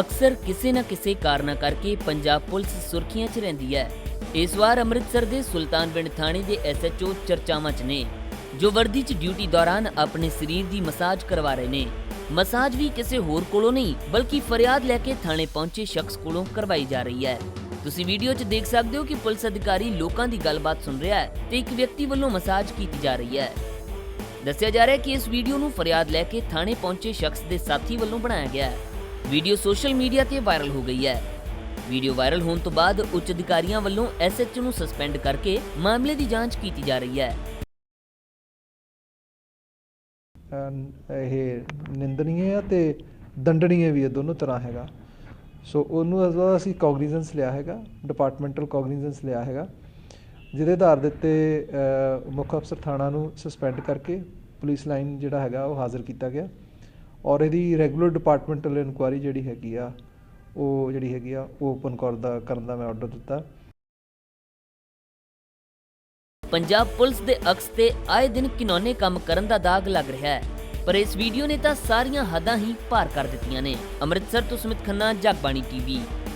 ਅਕਸਰ ਕਿਸੇ ਨਾ ਕਿਸੇ ਕਾਰਨਾ ਕਰਕੇ ਪੰਜਾਬ ਪੁਲਿਸ ਸੁਰਖੀਆਂ 'ਚ ਰਹਿੰਦੀ ਹੈ। ਇਸ ਵਾਰ ਅੰਮ੍ਰਿਤਸਰ ਦੇ ਸੁਲਤਾਨਵਿੰਡ ਥਾਣੇ ਦੇ ਐਸਐਚਓ ਚਰਚਾਵਾਂ 'ਚ ਨੇ, ਜੋ ਵਰਦੀ 'ਚ ਡਿਊਟੀ ਦੌਰਾਨ ਆਪਣੇ ਸਰੀਰ ਦੀ ਮਸਾਜ ਕਰਵਾ ਰਹੇ ਨੇ। ਮਸਾਜ ਵੀ ਕਿਸੇ ਹੋਰ ਕੋਲੋਂ ਨਹੀਂ, ਬਲਕਿ ਫਰਿਆਦ ਲੈ ਕੇ ਥਾਣੇ ਪਹੁੰਚੇ ਸ਼ਖਸ ਕੋਲੋਂ ਕਰਵਾਈ ਜਾ ਰਹੀ ਹੈ। ਤੁਸੀਂ ਵੀਡੀਓ 'ਚ ਦੇਖ ਸਕਦੇ ਹੋ ਕਿ ਪੁਲਿਸ ਅਧਿਕਾਰੀ ਲੋਕਾਂ ਦੀ ਗੱਲਬਾਤ ਸੁਣ ਰਿਹਾ ਹੈ ਤੇ ਇੱਕ ਵਿਅਕਤੀ ਵੱਲੋਂ ਮਸਾਜ ਕੀਤੀ ਜਾ ਰਹੀ ਹੈ। ਦੱਸਿਆ ਜਾ ਰਿਹਾ ਹੈ ਕਿ ਇਸ ਵੀਡੀਓ ਨੂੰ ਫਰਿਆਦ ਲੈ ਕੇ ਥਾਣੇ ਪਹੁੰਚੇ ਸ਼ਖਸ ਦੇ ਸਾਥੀ ਵੱਲੋਂ ਬਣਾਇਆ ਗਿਆ ਹੈ। ਵੀਡੀਓ ਸੋਸ਼ਲ ਮੀਡੀਆ ਤੇ ਵਾਇਰਲ ਹੋ ਗਈ ਹੈ। ਵੀਡੀਓ ਵਾਇਰਲ ਹੋਣ ਤੋਂ ਬਾਅਦ ਉੱਚ ਅਧਿਕਾਰੀਆਂ ਵੱਲੋਂ ਐਸਐਚਓ ਨੂੰ ਸਸਪੈਂਡ ਕਰਕੇ ਮਾਮਲੇ ਦੀ ਜਾਂਚ ਕੀਤੀ ਜਾ ਰਹੀ ਹੈ। ਇਹ ਨਿੰਦਨੀਏ ਆ ਤੇ ਦੰਡਨੀय ਵੀ ਇਹ ਦੋਨੋਂ ਤਰ੍ਹਾਂ ਹੈਗਾ। ਸੋ ਉਹਨੂੰ as ਅਸੀਂ ਕੋਗਨੀਜ਼ੈਂਸ ਲਿਆ ਹੈਗਾ ਡਿਪਾਰਟਮੈਂਟਲ ਕੋਗਨੀਜ਼ੈਂਸ ਲਿਆ ਹੈਗਾ, ਜਿਹਦੇ ਆਧਾਰ ਦੇ ਉੱਤੇ ਮੁੱਖ ਅਫਸਰ ਥਾਣਾ ਨੂੰ ਸਸਪੈਂਡ ਕਰਕੇ ਪੁਲਿਸ ਲਾਈਨ ਜਿਹੜਾ ਹੈਗਾ ਉਹ ਹਾਜ਼ਰ ਕੀਤਾ ਗਿਆ। ਔਰ ਇਹਦੀ ਰੈਗੂਲਰ ਡਿਪਾਰਟਮੈਂਟਲ ਇਨਕੁਆਇਰੀ ਜਿਹੜੀ ਹੈਗੀ ਆ, ਉਹ ਜਿਹੜੀ ਹੈਗੀ ਆ, ਉਹ ਓਪਨ ਕਰ ਕਰਨ ਦਾ ਮੈਂ ਆਰਡਰ ਦਿੱਤਾ। ਪੰਜਾਬ ਪੁਲਿਸ ਦੇ ਅਕਸ ਤੇ ਆਏ ਦਿਨ ਕਿਨੌਨੇ ਕੰਮ ਕਰਨ ਦਾ ਦਾਗ ਲੱਗ ਰਿਹਾ ਹੈ, ਪਰ ਇਸ ਵੀਡੀਓ ਨੇ ਤਾਂ ਸਾਰੀਆਂ ਹੱਦਾਂ ਹੀ ਪਾਰ ਕਰ ਦਿੱਤੀਆਂ ਨੇ। ਅੰਮ੍ਰਿਤਸਰ ਤੋਂ ਸੁਮਿਤ ਖੰਨਾ, ਜਗਬਾਣੀ ਟੀਵੀ।